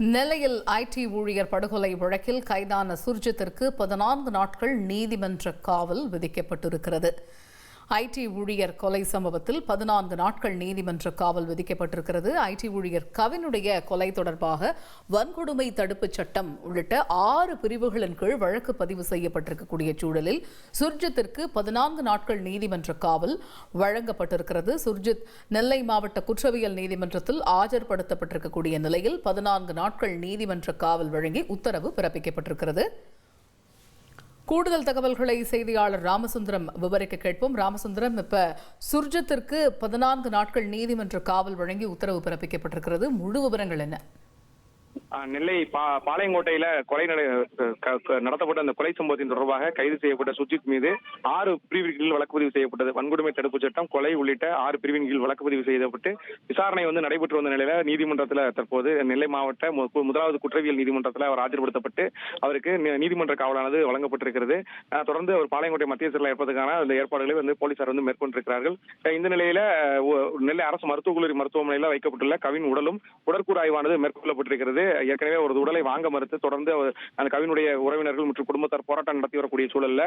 நெல்லையில் ஐடி ஊழியர் படுகொலை வழக்கில் கைதான சுர்ஜித்திற்கு பதினான்கு நாட்கள் நீதிமன்ற காவல் விதிக்கப்பட்டிருக்கிறது. ஐடி ஊழியர் கொலை சம்பவத்தில் பதினான்கு நாட்கள் நீதிமன்ற காவல் விதிக்கப்பட்டிருக்கிறது. ஐடி ஊழியர் கவினுடைய கொலை தொடர்பாக வன்கொடுமை தடுப்புச் சட்டம் உள்ளிட்ட ஆறு பிரிவுகளின் கீழ் வழக்கு பதிவு செய்யப்பட்டிருக்கக்கூடிய சூழலில் சுர்ஜித்திற்கு பதினான்கு நாட்கள் நீதிமன்ற காவல் வழங்கப்பட்டிருக்கிறது. சுர்ஜித் நெல்லை மாவட்ட குற்றவியல் நீதிமன்றத்தில் ஆஜர்படுத்தப்பட்டிருக்கக்கூடிய நிலையில் பதினான்கு நாட்கள் நீதிமன்ற காவல் வழங்கி உத்தரவு பிறப்பிக்கப்பட்டிருக்கிறது. கூடுதல் தகவல்களை செய்தியாளர் ராமசுந்தரம் விவரிக்க கேட்போம். ராமசுந்தரம் இப்ப சுர்ஜத்திற்கு பதினான்கு நாட்கள் நீதிமன்ற காவல் வழங்கி உத்தரவு பிறப்பிக்கப்பட்டிருக்கிறது. முழு விவரங்கள் என்ன? நெல்லை பா பாளையங்கோட்டையில கொலை க- நடத்தப்பட்ட அந்த கொலை சம்பவத்தின் தொடர்பாக கைது செய்யப்பட்ட சுஜித் மீது ஆறு பிரிவின் கீழ் வழக்கு பதிவு செய்யப்பட்டது. வன்கொடுமை தடுப்பு சட்டம் கொலை உள்ளிட்ட ஆறு பிரிவின் கீழ் வழக்கு பதிவு செய்யப்பட்டு விசாரணை வந்து நடைபெற்று வந்த நிலையில நீதிமன்றத்தில் தற்போது நெல்லை மாவட்ட முதலாவது குற்றவியல் நீதிமன்றத்தில் அவர் ஆஜர்படுத்தப்பட்டு அவருக்கு நீதிமன்ற காவலானது வழங்கப்பட்டிருக்கிறது. தொடர்ந்து அவர் பாளையங்கோட்டை மத்திய சிறையில் இருப்பதற்கான அந்த ஏற்பாடுகளை வந்து போலீசார் வந்து மேற்கொண்டிருக்கிறார்கள். இந்த நிலையில நெல்லை அரசு மருத்துவக் கல்லூரி மருத்துவமனையில் வைக்கப்பட்டுள்ள கவின் உடலும் உடற்கூறு ஆய்வானது மேற்கொள்ளப்பட்டிருக்கிறது. ஏற்கனவே ஒரு உடலை வாங்க மறுத்து தொடர்ந்து அந்த கவினுடைய உறவினர்கள் மற்றும் குடும்பத்தார் போராட்டம் நடத்தி வரக்கூடிய சூழல்ல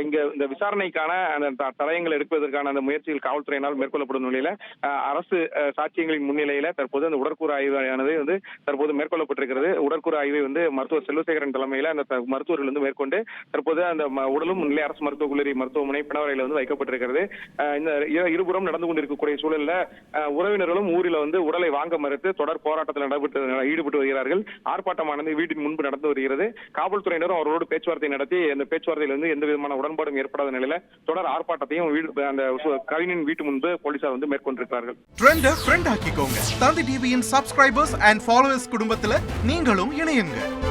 இங்க இந்த விசாரணைக்கான அந்த த- தடயங்கள் எடுப்பதற்கான அந்த முயற்சிகள் காவல்துறையினால் மேற்கொள்ளப்படும் நிலையில அரசு சாட்சியங்களின் முன்னிலையில தற்போது அந்த உடற்கூறு ஆய்வானது வந்து தற்போது மேற்கொள்ளப்பட்டிருக்கிறது. உடற்கூறு ஆய்வை வந்து மருத்துவர் செல்வசேகரன் தலைமையில அந்த மருத்துவர்கள் வந்து மேற்கொண்டு தற்போது அந்த உடலும் நிலை அரசு மருத்துவக் கல்லூரி மருத்துவமனை பிணவரையில வந்து வைக்கப்பட்டிருக்கிறது. இந்த இரு- இருபுறம் நடந்து கொண்டிருக்கக்கூடிய சூழல்ல உறவினர்களும் ஊரில் வந்து உடலை வாங்க மறுத்து தொடர் போராட்டத்தில் ஈடுபட்டு வருகிறார்கள். ஆர்ப்பாட்டமானது வீட்டின் முன்பு நடந்து வருகிறது. காவல்துறையினரும் அவர்களோடு பேச்சுவார்த்தை நடத்தி அந்த பேச்சுவார்த்தையில் இருந்து எந்த விதமான உடன்பாடும் ஏற்படாத நிலையில தொடர் ஆர்ப்பாட்டத்தையும் வீடு அந்த சு- கவினின் வீட்டு முன்பு போலீசார் வந்து மேற்கொண்டிருக்கிறார்கள். ட்ரெண்ட ஃப்ரெண்ட் ஆக்கிக்கோங்க. தந்தி டிவியின் சப்ஸ்கிரைபர்ஸ் அண்ட் ஃபாலோவர்ஸ் குடும்பத்துல நீங்களும் இணையுங்க.